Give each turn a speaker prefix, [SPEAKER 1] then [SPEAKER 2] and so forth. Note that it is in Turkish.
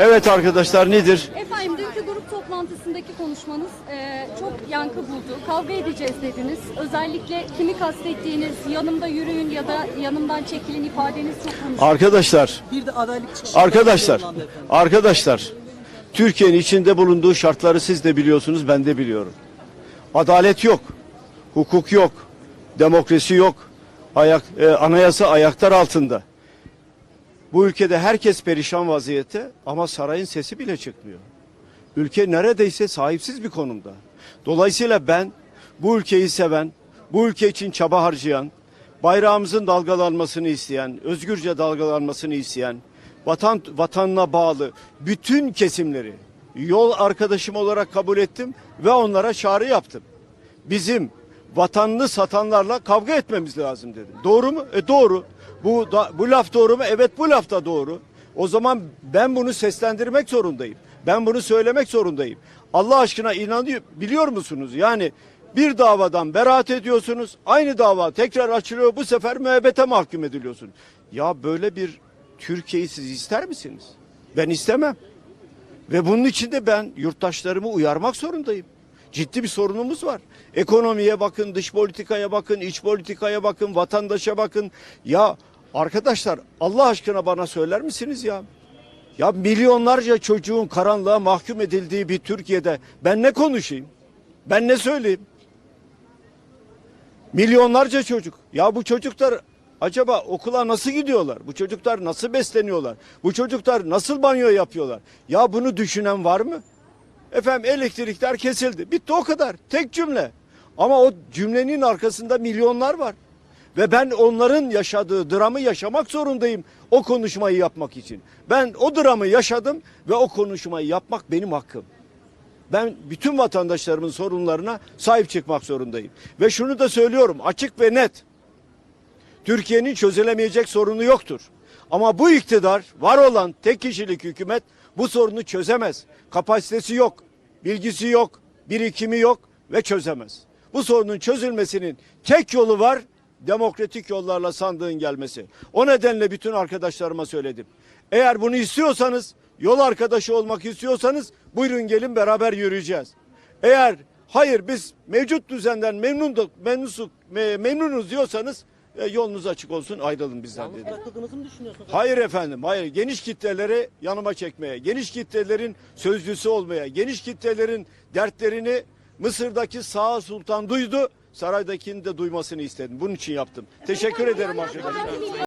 [SPEAKER 1] Evet arkadaşlar nedir?
[SPEAKER 2] Efendim dünkü grup toplantısındaki konuşmanız e, çok yankı buldu. Kavga edeceğiz dediniz. Özellikle kimi kastettiğiniz, yanımda yürüyün ya da yanımdan çekilin ifadeniz çok konuşuldu.
[SPEAKER 1] Arkadaşlar,
[SPEAKER 3] Bir de adaylık çıkışı
[SPEAKER 1] arkadaşlar, arkadaşlar. Türkiye'nin içinde bulunduğu şartları siz de biliyorsunuz, ben de biliyorum. Adalet yok, hukuk yok, demokrasi yok, ayak, e, anayasa ayaklar altında. Bu ülkede herkes perişan vaziyette ama sarayın sesi bile çıkmıyor. Ülke neredeyse sahipsiz bir konumda. Dolayısıyla ben bu ülkeyi seven, bu ülke için çaba harcayan, bayrağımızın dalgalanmasını isteyen, özgürce dalgalanmasını isteyen, vatan vatanına bağlı bütün kesimleri yol arkadaşım olarak kabul ettim ve onlara çağrı yaptım. Bizim vatanını satanlarla kavga etmemiz lazım dedim. Doğru mu? E doğru. Bu da, bu laf doğru mu? Evet bu laf da doğru. O zaman ben bunu seslendirmek zorundayım. Ben bunu söylemek zorundayım. Allah aşkına inanıyor biliyor musunuz? Yani bir davadan beraat ediyorsunuz. Aynı dava tekrar açılıyor. Bu sefer müebbete mahkum ediliyorsunuz. Ya böyle bir Türkiye'yi siz ister misiniz? Ben istemem. Ve bunun için de ben yurttaşlarımı uyarmak zorundayım. Ciddi bir sorunumuz var. Ekonomiye bakın, dış politikaya bakın, iç politikaya bakın, vatandaşa bakın. Ya arkadaşlar Allah aşkına bana söyler misiniz ya? Ya milyonlarca çocuğun karanlığa mahkum edildiği bir Türkiye'de ben ne konuşayım? Ben ne söyleyeyim? Milyonlarca çocuk. Ya bu çocuklar acaba okula nasıl gidiyorlar? Bu çocuklar nasıl besleniyorlar? Bu çocuklar nasıl banyo yapıyorlar? Ya bunu düşünen var mı? Efendim elektrikler kesildi. Bitti o kadar. Tek cümle. Ama o cümlenin arkasında milyonlar var. Ve ben onların yaşadığı dramı yaşamak zorundayım o konuşmayı yapmak için. Ben o dramı yaşadım ve o konuşmayı yapmak benim hakkım. Ben bütün vatandaşlarımın sorunlarına sahip çıkmak zorundayım. Ve şunu da söylüyorum açık ve net. Türkiye'nin çözülemeyecek sorunu yoktur. Ama bu iktidar, var olan tek kişilik hükümet bu sorunu çözemez. Kapasitesi yok, bilgisi yok, birikimi yok ve çözemez. Bu sorunun çözülmesinin tek yolu var, demokratik yollarla sandığın gelmesi. O nedenle bütün arkadaşlarıma söyledim. Eğer bunu istiyorsanız, yol arkadaşı olmak istiyorsanız buyurun gelin beraber yürüyeceğiz. Eğer hayır biz mevcut düzenden memnunduk, memnusuk, me- memnunuz diyorsanız e, yolunuz açık olsun ayrılın bizden
[SPEAKER 3] bırakıldığınızı mı düşünüyorsunuz?
[SPEAKER 1] Hayır efendim, hayır. Geniş kitleleri yanıma çekmeye, geniş kitlelerin sözcüsü olmaya, geniş kitlelerin dertlerini Mısır'daki Sağ Sultan duydu, saraydakini de duymasını istedim. Bunun için yaptım. Teşekkür ederim arkadaşlar.